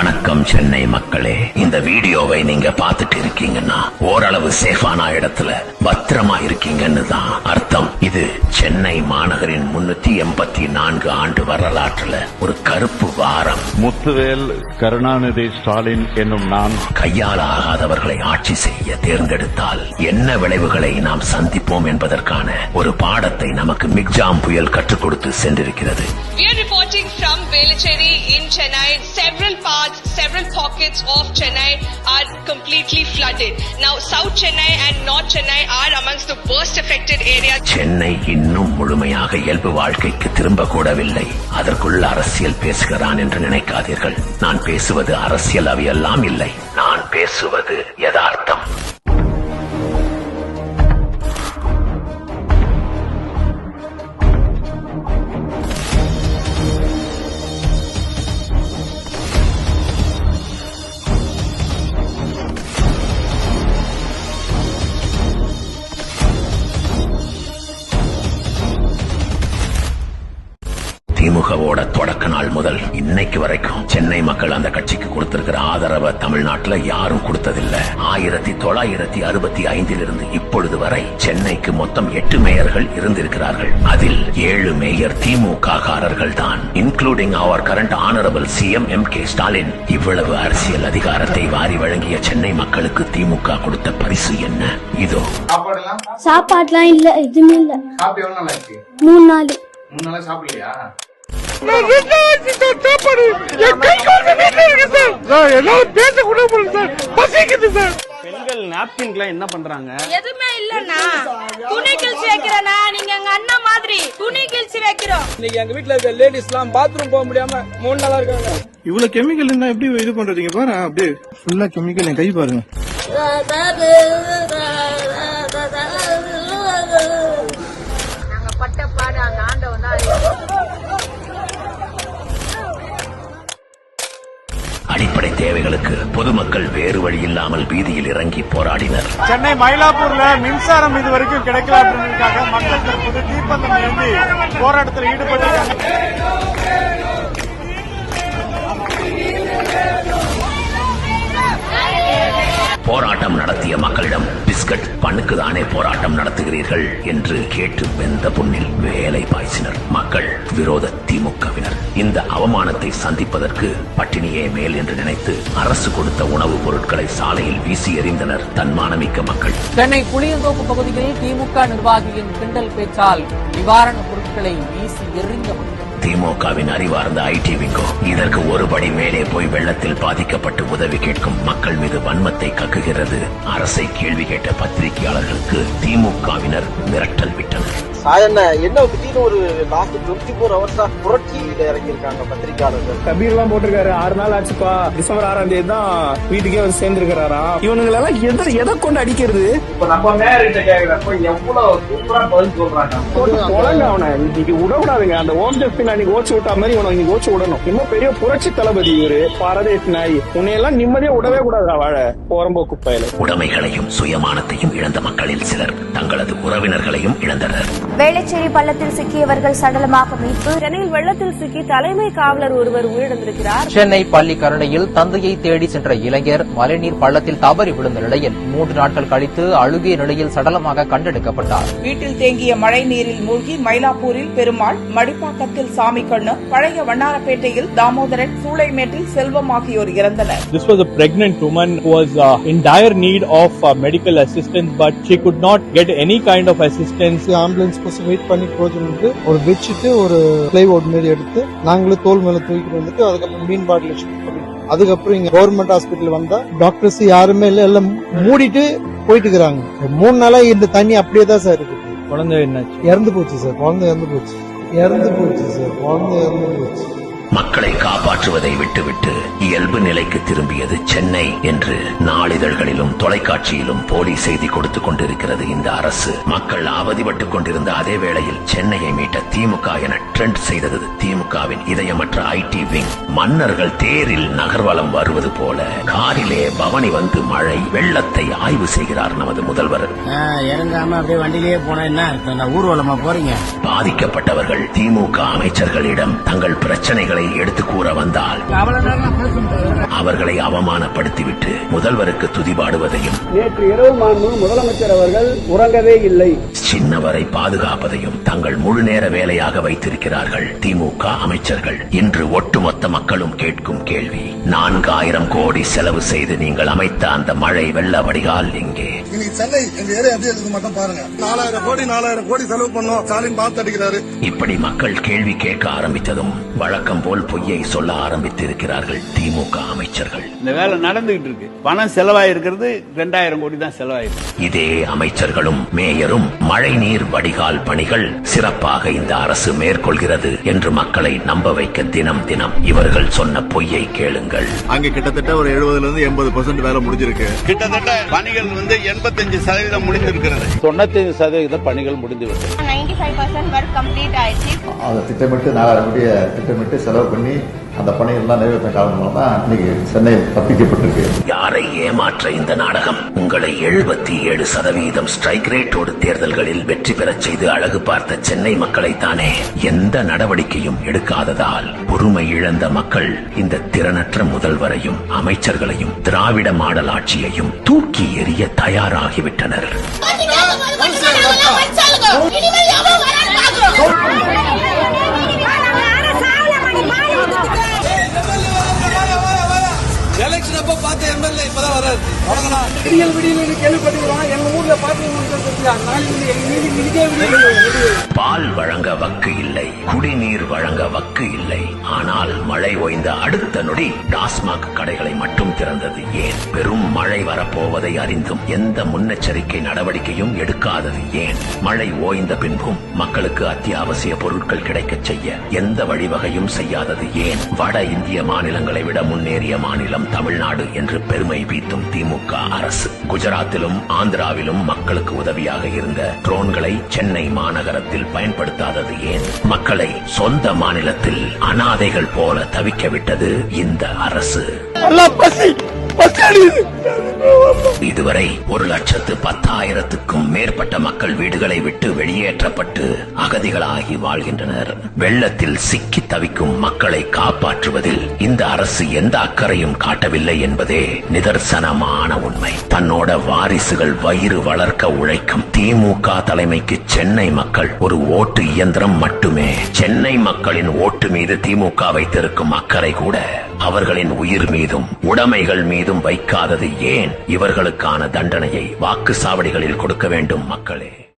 வணக்கம் சென்னை மக்களே. இந்த வீடியோவை நீங்க பார்த்துட்டு இருக்கீங்கன்னா ஓரளவு சேஃபான இடத்துல பத்திரமா இருக்கீங்கன்னு தான் அர்த்தம். இது சென்னை மாநகரின் முன்னூத்தி எண்பத்தி நான்கு ஆண்டு வரலாற்றுல ஒரு கருப்பு வாரம். முத்துவேல் கருணாநிதி ஸ்டாலின் என்னும் நான் கையால் ஆகாதவர்களை ஆட்சி செய்ய தேர்ந்தெடுத்தால் என்ன விளைவுகளை நாம் சந்திப்போம் என்பதற்கான ஒரு பாடத்தை நமக்கு மிக்ஜாம் புயல் கற்றுக் கொடுத்து சென்றிருக்கிறது. Starting from Velachery in Chennai. Several parts, several pockets of Chennai are completely flooded. Now, South Chennai and North Chennai are amongst the worst affected areas. Chennai இன்னும் முழுமையாக இயல்பு வாழ்க்கைக்கு திரும்ப கூடவில்லை அதற்குள் அரசியல் பேசுகிறான் என்று நினைக்காதீர்கள் நான் பேசுவது அரசியல் அவையெல்லாம் இல்லை நான் பேசுவது யதார்த்தம் திமுகவோட தொடக்க நாள் முதல் இன்னைக்கு வரைக்கும் சென்னை மக்கள் அந்த கட்சிக்கு கொடுத்திருக்கிற ஆதரவை தமிழ்நாட்டுல யாரும் கொடுத்ததில்ல. ஆயிரத்தி தொள்ளாயிரத்தி அறுபத்தி ஐந்திலிருந்து இப்பொழுது வரை சென்னைக்கு மொத்தம் எட்டு மேயர்கள் இருந்திருக்கிறார்கள். அதில் ஏழு மேயர் திமுக காரர்கள் தான் இன்க்ளூடிங் அவர் current honourable CM M K Stalin இவ்வளவு அரசியல் அதிகாரத்தை வாரி வழங்கிய சென்னை மக்களுக்கு திமுக கொடுத்த பரிசு என்ன? இதோ. சாப்பாடுலாம்? இல்ல எதுவுமே இல்ல. சாப்பிட்டு எவ்வளவு நாள் ஆச்சு மூணு நாள் மூணு நாளா சாப்பிடலையா பெண்கள் நாப்கின்க்குலாம் என்ன பண்றாங்க? எதுவுமே இல்லன்னா துணி கிழிச்சு வைக்கிறேனா நீங்க எங்க அண்ணா மாதிரி துணி கிழிச்சு வைக்கிறோம். இன்னைக்கு எங்க வீட்ல இருக்க லேடிஸ் எல்லாம் பாத்ரூம் போக முடியாம மூணு நாளா இருக்காங்க. இவ்வளவு கெமிக்கல் இருந்தா எப்படி இது பண்றீங்க பாரு அப்படியே ஃபுல்லா கெமிக்கல் என் கை பாருங்க. பொதுமக்கள் வேறு வழி இல்லாமல் வீதியில் இறங்கி போராடினர். சென்னை மயிலாப்பூர்ல மின்சாரம் இதுவரைக்கும் கிடைக்கல அப்படின்றதுக்காக மக்கள் தற்போது தீப்பந்தம் ஏந்தி போராட்டத்தில் ஈடுபட்டிருக்காங்க போராட்டம் நடத்திய மக்களிடம் பிஸ்கட் பண்ணுக்கு தானே போராட்டம் நடத்துகிறீர்கள் என்று கேட்டு வெந்த புண்ணில் வேலை பாய்ச்சினர். மக்கள் விரோத திமுகவினர். இந்த அவமானத்தை சந்திப்பதற்கு பட்டினியே மேல் என்று நினைத்து அரசு கொடுத்த உணவுப் பொருட்களை சாலையில் வீசி எறிந்தனர் தன்மானமிக்க மக்கள். சென்னை புளியந்தோப்பு பகுதியில் திமுக நிர்வாகியின் கிண்டல் பேச்சால் நிவாரணப் பொருட்களை வீசி எறிந்த திமுகவின் அறிவார்ந்த ஐடி விங்கோ. இதற்கு ஒருபடி மேலே போய் வெள்ளத்தில் பாதிக்கப்பட்டு உதவி கேட்கும் மக்கள் மீது வன்மத்தை கக்குகிறது. அரசை கேள்வி கேட்ட பத்திரிகையாளர்களுக்கு திமுகவினர் மிரட்டல் விட்டனர். சாயண்ண என்ன திடீர்னு ஒரு லாஸ்ட் டுவெண்ட்டி ஃபோர் ஹவர்ஸா புரட்சியில இறங்கியிருக்காங்க பத்திரிகையாளர்கள். கபீர் எல்லாம் போட்டிருக்காரு. ஆறு நாள் ஆச்சுப்பா. டிசம்பர் ஆறாம் தேதி தான் வீட்டுக்கே வந்து சேர்ந்திருக்கிறாராம் இவனுங்க எல்லாம் எதை எதை கொண்டு அடிக்கிறது? இப்ப நம்ம மேயர் கிட்ட கேக்குறப்ப எவ்வளவு சூப்பரா பதில் சொல்றாங்க. போட்டு தொலைங்க அவனை. இன்னைக்கு விடக்கூடாதுங்க. அந்த ஓம் ஜஸ்டின் அன்னைக்கு ஓச்சு விட்டா மாதிரி இவனை இன்னைக்கு ஓச்சு விடணும். இன்னும் பெரிய புரட்சி தளபதி இவரு பாரதேஷ் நாய் உன்னையெல்லாம் நிம்மதியா விடவே கூடாதுடா வாழ. போறம்போக்கு பயல. உடைமைகளையும் சுயமானத்தையும் இழந்த மக்களில் சிலர் தங்களது உறவினர்களையும் இழந்தனர். வேளச்சேரி பள்ளத்தில் சிக்கியவர்கள் சடலமாக மீட்பு. சென்னையில் வெள்ளத்தில் சிக்கி தலைமை காவலர் ஒருவர் உயிரிழந்திருக்கிறார். சென்னை பள்ளிக்கரணையில் தந்தையை தேடி சென்ற இளைஞர் மழைநீர் பள்ளத்தில் தவறி விழுந்த நிலையில் மூன்று நாட்கள் கழித்து அழுகிய நிலையில் சடலமாக கண்டெடுக்கப்பட்டார். வீட்டில் தேங்கிய மழை நீரில் மூழ்கி மயிலாப்பூரில் பெருமாள் மடிப்பாக்கத்தில் சாமி கண்ணு பழைய வண்ணாரப்பேட்டையில் தாமோதரன் சூளைமேட்டில் செல்வம் ஆகியோர் இறந்தனர். This was a pregnant woman who was uh, in dire need of uh, medical assistance, but she could not get any kind of assistance. Ambulance bus wait பண்ணி போச்சுட்டு ஒரு பெட்ஷீட் ஒரு பிளைவுட் மாரி எடுத்து நாங்களும் தோல் மேல தூக்கிட்டு வந்துட்டு அதுக்கப்புறம் மீன் பாட்டில் ஷிஃப்ட் பண்ணி அதுக்கப்புறம் இங்க கவர்மெண்ட் ஹாஸ்பிட்டல் வந்தா டாக்டர்ஸ் யாருமே இல்ல எல்லாம் மூடிட்டு போயிட்டு இருக்கிறாங்க மூணு நாளா இந்த தண்ணி அப்படியே தான் சார் இருக்கு குழந்தை என்னாச்சு? இறந்து போச்சு சார் குழந்தை இறந்து போச்சு. இறந்து போச்சு சார் குழந்தை இறந்து போச்சு. மக்களை காப்பாற்றுவதை விட்டுவிட்டு இயல்பு நிலைக்கு திரும்பியது சென்னை என்று நாளிதழ்களிலும் தொலைக்காட்சியிலும் போலி செய்தி கொடுத்துக் கொண்டிருக்கிறது இந்த அரசு. மக்கள் அவதிப்பட்டுக் கொண்டிருந்த அதே வேளையில் சென்னையை மீட்ட திமுக என ட்ரெண்ட் செய்தது திமுகவின் இதயமற்ற ஐடி விங் மன்னர்கள் தேரில் நகர்வலம் வருவது போல காரிலே பவனி வந்து மழை வெள்ளத்தை ஆய்வு செய்கிறார் நமது முதல்வர். இறங்காம அப்படியே வண்டியிலேயே போனா என்ன ஊர்வலமா போறீங்க? பாதிக்கப்பட்டவர்கள் திமுக அமைச்சர்களிடம் தங்கள் பிரச்சனைகளை எடுத்து கூற வந்தால் அவர்களை அவமானப்படுத்திவிட்டு முதல்வருக்கு துதிபாடுவதையும் நேற்று இரவு மாண்பு முதலமைச்சர் அவர்கள் உறங்கவே இல்லை. சின்னவரை பாதுகாப்பதையும் தங்கள் முழு நேர வேலையாக வைத்திருக்கிறார்கள் திமுக அமைச்சர்கள். இன்று ஒட்டுமொத்த மக்களும் கேட்கும் கேள்வி நான்காயிரம் கோடி செலவு செய்து நீங்கள் அமைத்த அந்த மழை வெள்ள வடிகால் எங்கே இன்னைக்கு சென்னை எங்க ஏரியா எப்படி இருக்குது மட்டும் பாருங்க. நாலாயிரம் கோடி நாலாயிரம் கோடி செலவு பண்ணோம். ஸ்டாலின் பார்த்து அடிக்கிறாரு. இப்படி மக்கள் கேள்வி கேட்க ஆரம்பித்ததும் வழக்கம் போல் பொய்யை சொல்ல ஆரம்பித்திருக்கிறார்கள் திமுக அமைச்சர்கள். இந்த வேலை நடந்துகிட்டு இருக்கு. பணம் செலவாயிருக்கிறது ரெண்டாயிரம் கோடி தான் செலவாயிருக்கு. இதே அமைச்சர்களும் மேயரும் மழைநீர் வடிகால் பணிகள் சிறப்பாக இந்த அரசு மேற்கொள்கிறது என்று மக்களை நம்ப வைக்க தினம் தினம் இவர்கள் சொன்ன பொய்யை கேளுங்கள். அங்க கிட்டத்தட்ட ஒரு எழுபதுல இருந்து எண்பது பர்சன்ட் வேலை முடிஞ்சிருக்கு. கிட்டத்தட்ட பணிகள் வந்து எண்பத்தஞ்சு சதவீதம் முடிந்திருக்கிறது. தொண்ணூத்தஞ்சு சதவீத பணிகள் முடிந்துவிட்டது. Ninety five percent work complete ஆயிடுச்சு அதை திட்டமிட்டு நாலாயிரம் கோடியை திட்டமிட்டு செலவு பண்ணி அந்த பணிகள்லாம் நிறைவேற்ற காரணமாக தான் இன்னைக்கு சென்னை தப்பிக்கப்பட்டிருக்கு. யாரை ஏமாற்ற இந்த நாடகம்? உங்களை எழுபத்தி ஏழு சதவீதம் ஸ்ட்ரைக் ரேட்டோடு தேர்தல்களில் வெற்றி பெறச் செய்து அழகு பார்த்த சென்னை மக்களைத்தானே எந்த நடவடிக்கையும் எடுக்காததால் பொறுமை இழந்த மக்கள் இந்த திறனற்ற முதல்வரையும் அமைச்சர்களையும் திராவிட மாடல் ஆட்சியையும் தூக்கி எறிய தயாராகிவிட்டனர். எலெக்ஷன் அப்ப பார்த்த எம்எல்ஏ இப்பதான் வராது விடியல் விடியல் எங்க ஊர்ல பாத்தீங்கன்னா பால் வழங்க வக்கு இல்லை குடிநீர் வழங்க வக்கு இல்லை. ஆனால் மழை ஓய்ந்த அடுத்த நொடி டாஸ்மாக் கடைகளை மட்டும் திறந்தது. ஏன்? பெரும் மழை வரப்போவதை அறிந்தும் எந்த முன்னெச்சரிக்கை நடவடிக்கையும் எடுக்காதது ஏன்? மழை ஓய்ந்த பின்பும் மக்களுக்கு அத்தியாவசிய பொருட்கள் கிடைக்கச் செய்ய எந்த வழிவகையும் செய்யாதது ஏன்? வட இந்திய மாநிலங்களை விட முன்னேறிய மாநிலம் தமிழ்நாடு என்று பெருமை பீத்தும் திமுக அரசு. குஜராத்திலும் ஆந்திராவிலும் மக்களுக்கு உதவியாக இருந்த ட்ரோன்களை சென்னை மாநகரத்தில் பயன்படுத்தாதது ஏன்? மக்களை சொந்த மாநிலத்தில் அனாதைகள் போல தவிக்க விட்டது இந்த அரசு. இதுவரை ஒரு லட்சத்து பத்தாயிரத்துக்கும் மேற்பட்ட மக்கள் வீடுகளை விட்டு வெளியேற்றப்பட்டு அகதிகளாகி வாழ்கின்றனர். வெள்ளத்தில் சிக்கி தவிக்கும் மக்களை காப்பாற்றுவதில் இந்த அரசு எந்த அக்கறையும் காட்டவில்லை என்பதே நிதர்சனமான உண்மை. தன்னோட வாரிசுகள் வயிறு வளர்க்க உழைக்கும் திமுக தலைமைக்கு சென்னை மக்கள் ஒரு ஓட்டு இயந்திரம் மட்டுமே. சென்னை மக்களின் ஓட்டு மீது திமுக வைத்திருக்கும் அக்கறை கூட அவர்களின் உயிர் மீதும் உடைமைகள் மீதும் வைக்காதது ஏன்? இவர்களுக்கான தண்டனையை வாக்குச்சாவடிகளில் கொடுக்க வேண்டும் மக்களே.